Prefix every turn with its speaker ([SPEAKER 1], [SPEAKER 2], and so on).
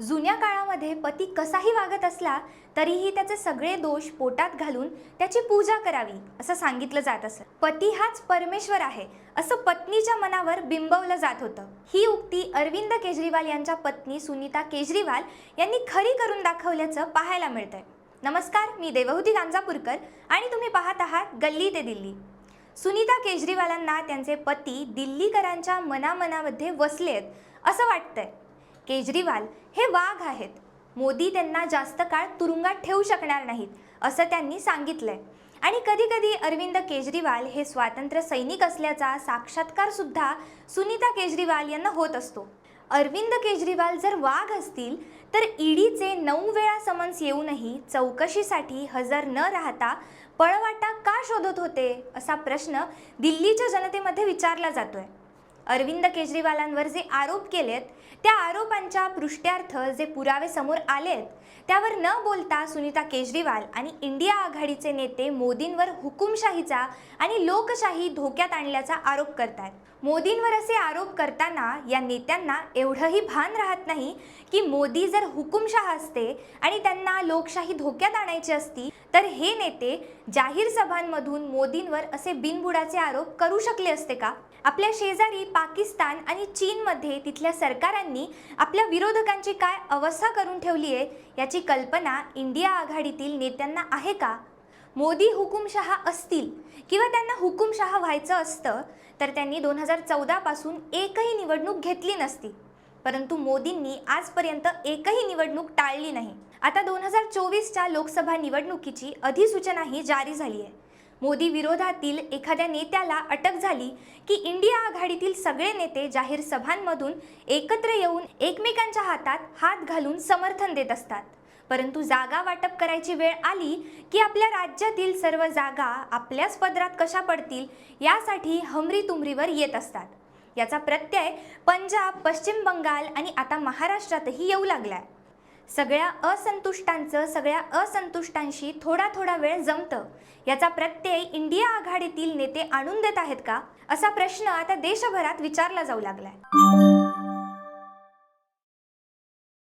[SPEAKER 1] जुन्या काळामध्ये पती कसाही वागत असला तरीही त्याचे सगळे दोष पोटात घालून त्याची पूजा करावी असं सांगितलं जात असत. पती हाच परमेश्वर आहे असं पत्नीच्या मनावर बिंबवलं जात होतं. ही उक्ती अरविंद केजरीवाल यांच्या पत्नी सुनीता केजरीवाल यांनी खरी करून दाखवल्याचं पाहायला मिळतंय. नमस्कार मी देवहूती गांजापूरकर आणि तुम्ही पाहत आहात गल्ली ते दिल्ली. सुनीता केजरीवालांना त्यांचे पती दिल्लीकरांच्या मनामनामध्ये वसलेत असं वाटतंय. केजरीवाल हे वाघ आहेत. मोदी त्यांना जास्त काळ तुरुंगात ठेवू शकणार नाहीत असं त्यांनी सांगितलंय. आणि कधी कधी अरविंद केजरीवाल हे स्वातंत्र्य सैनिक असल्याचा साक्षात्कार सुद्धा सुनीता केजरीवाल यांना होत असतो. अरविंद केजरीवाल जर वाघ असतील तर ईडीचे नऊ वेळा समन्स येऊनही चौकशीसाठी हजर न राहता पळवाटा का शोधत होते असा प्रश्न दिल्लीच्या जनतेमध्ये विचारला जातोय. अरविंद केजरीवालांवर जे आरोप केलेत त्या आरोपांच्या पृष्ट्यार्थ जे पुरावे समोर आलेत त्यावर न बोलता सुनीता केजरीवाल आणि इंडिया आघाडीचे नेते मोदींवर हुकुमशाहीचा आणि लोकशाही धोक्यात आणल्याचा आरोप करतायत. मोदींवर असे आरोप करताना या नेत्यांना एवढंही भान राहत नाही की मोदी जर हुकुमशाह असते आणि त्यांना लोकशाही धोक्यात आणायची असती तर हे नेते जाहीर सभांमधून मोदींवर असे बिनबुडाचे आरोप करू शकले असते का? आपल्या शेजारी पाकिस्तान आणि चीनमध्ये तिथल्या सरकारांनी आपल्या विरोधकांची काय अवस्था करून ठेवली आहे याची कल्पना इंडिया आघाडीतील नेत्यांना आहे का? मोदी हुकुमशहा असतील किंवा त्यांना हुकुमशहा व्हायचं असतं तर त्यांनी दोन हजार चौदापासून एकही निवडणूक घेतली नसती. परंतु मोदींनी आजपर्यंत एकही निवडणूक टाळली नाही. आता दोन हजार चोवीसच्या लोकसभा निवडणुकीची अधिसूचनाही जारी झाली आहे. मोदी विरोधातील एखाद्या नेत्याला अटक झाली की इंडिया आघाडीतील सगळे नेते जाहीर सभांमधून एकत्र येऊन एकमेकांच्या हातात हात घालून समर्थन देत असतात. परंतु जागा वाटप करायची वेळ आली की आपल्या राज्यातील सर्व जागा आपल्याच पदरात कशा पडतील यासाठी हमरी तुमरीवर येत असतात. याचा प्रत्यय पंजाब पश्चिम बंगाल आणि आता महाराष्ट्रातही येऊ लागलाय. सगळ्या असंतुष्टांचं सगळ्या असंतुष्टांशी थोडा थोडा वेळ जमतं. याचा प्रत्यय इंडिया आघाडीतील नेते आणून देत आहेत का? असा प्रश्न आता देशभरात विचारला जाऊ लागलाय.